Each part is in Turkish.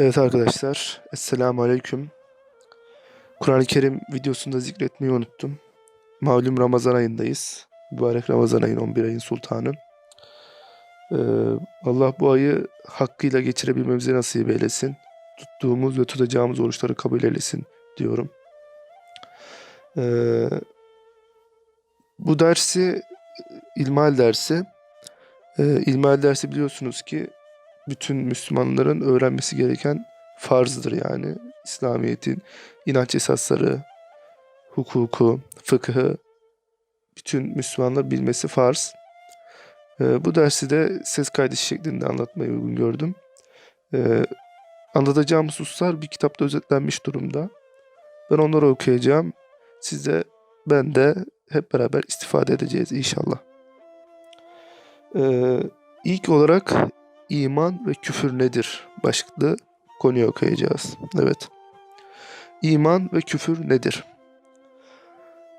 Evet arkadaşlar, Esselamu Aleyküm. Kur'an-ı Kerim videosunda zikretmeyi unuttum. Malum Ramazan ayındayız. Mübarek Ramazan ayın 11 ayın sultanı. Ee, Allah bu ayı hakkıyla geçirebilmemizi nasip eylesin. Tuttuğumuz ve tutacağımız oruçları kabul eylesin diyorum. Ee, bu dersi ilmihal dersi. Ee, ilmihal dersi biliyorsunuz ki bütün Müslümanların öğrenmesi gereken farzdır yani. İslamiyet'in inanç esasları, hukuku, fıkhı bütün Müslümanlar bilmesi farz. Ee, bu dersi de ses kaydı şeklinde anlatmayı uygun gördüm. Ee, anlatacağım hususlar bir kitapta özetlenmiş durumda. Ben onları okuyacağım. Siz de ben de hep beraber istifade edeceğiz inşallah. Ee, ilk olarak İman ve küfür nedir? Başlıklı konuyu okuyacağız. Evet. İman ve küfür nedir?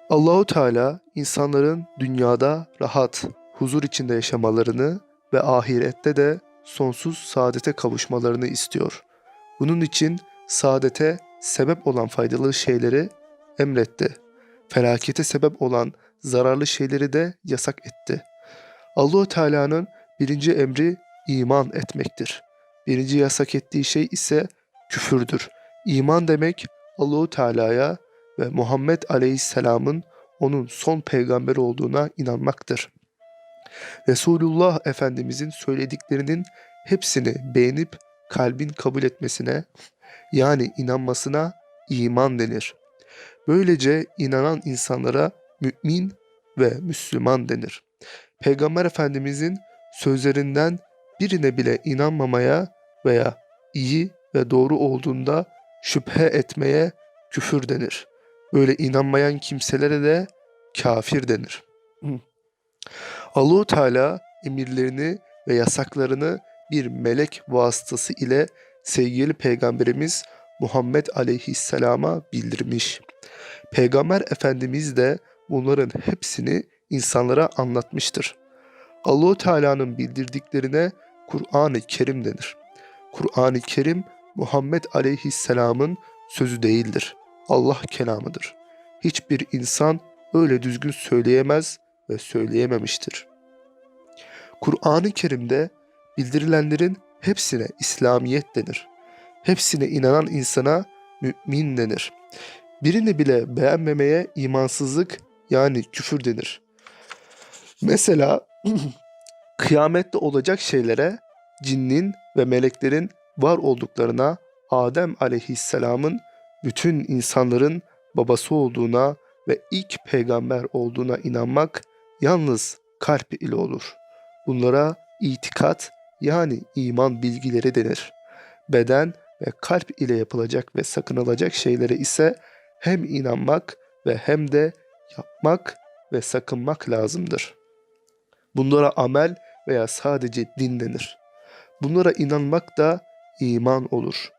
Allahu Teala insanların dünyada rahat, huzur içinde yaşamalarını ve ahirette de sonsuz saadete kavuşmalarını istiyor. Bunun için saadete sebep olan faydalı şeyleri emretti. Felakete sebep olan zararlı şeyleri de yasak etti. Allahu Teala'nın birinci emri iman etmektir. Birinci yasak ettiği şey ise küfürdür. İman demek Allahu Teala'ya ve Muhammed Aleyhisselam'ın onun son peygamber olduğuna inanmaktır. Resulullah Efendimizin söylediklerinin hepsini beğenip kalbin kabul etmesine yani inanmasına iman denir. Böylece inanan insanlara mümin ve Müslüman denir. Peygamber Efendimizin sözlerinden birine bile inanmamaya veya iyi ve doğru olduğunda şüphe etmeye küfür denir. Böyle inanmayan kimselere de kafir denir. Allahu Teala emirlerini ve yasaklarını bir melek vasıtası ile sevgili peygamberimiz Muhammed aleyhisselama bildirmiş. Peygamber Efendimiz de bunların hepsini insanlara anlatmıştır. Allahu Teala'nın bildirdiklerine Kur'an-ı Kerim denir. Kur'an-ı Kerim Muhammed Aleyhisselam'ın sözü değildir. Allah kelamıdır. Hiçbir insan öyle düzgün söyleyemez ve söyleyememiştir. Kur'an-ı Kerim'de bildirilenlerin hepsine İslamiyet denir. Hepsine inanan insana mümin denir. Birini bile beğenmemeye imansızlık yani küfür denir. Mesela kıyamette olacak şeylere cinnin ve meleklerin var olduklarına Adem aleyhisselamın bütün insanların babası olduğuna ve ilk peygamber olduğuna inanmak yalnız kalp ile olur. Bunlara itikat yani iman bilgileri denir. Beden ve kalp ile yapılacak ve sakınılacak şeylere ise hem inanmak ve hem de yapmak ve sakınmak lazımdır. Bunlara amel veya sadece din denir. Bunlara inanmak da iman olur.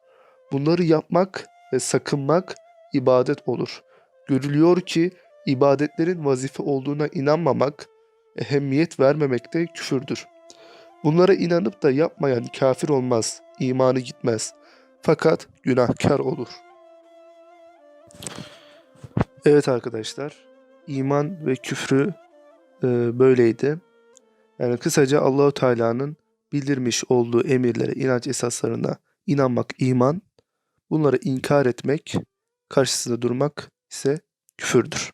Bunları yapmak ve sakınmak ibadet olur. Görülüyor ki ibadetlerin vazife olduğuna inanmamak, ehemmiyet vermemek de küfürdür. Bunlara inanıp da yapmayan kafir olmaz, imanı gitmez. Fakat günahkar olur. Evet arkadaşlar, iman ve küfrü e, böyleydi. Yani kısaca Allahu Teala'nın bildirmiş olduğu emirlere, inanç esaslarına inanmak iman, bunları inkar etmek, karşısında durmak ise küfürdür.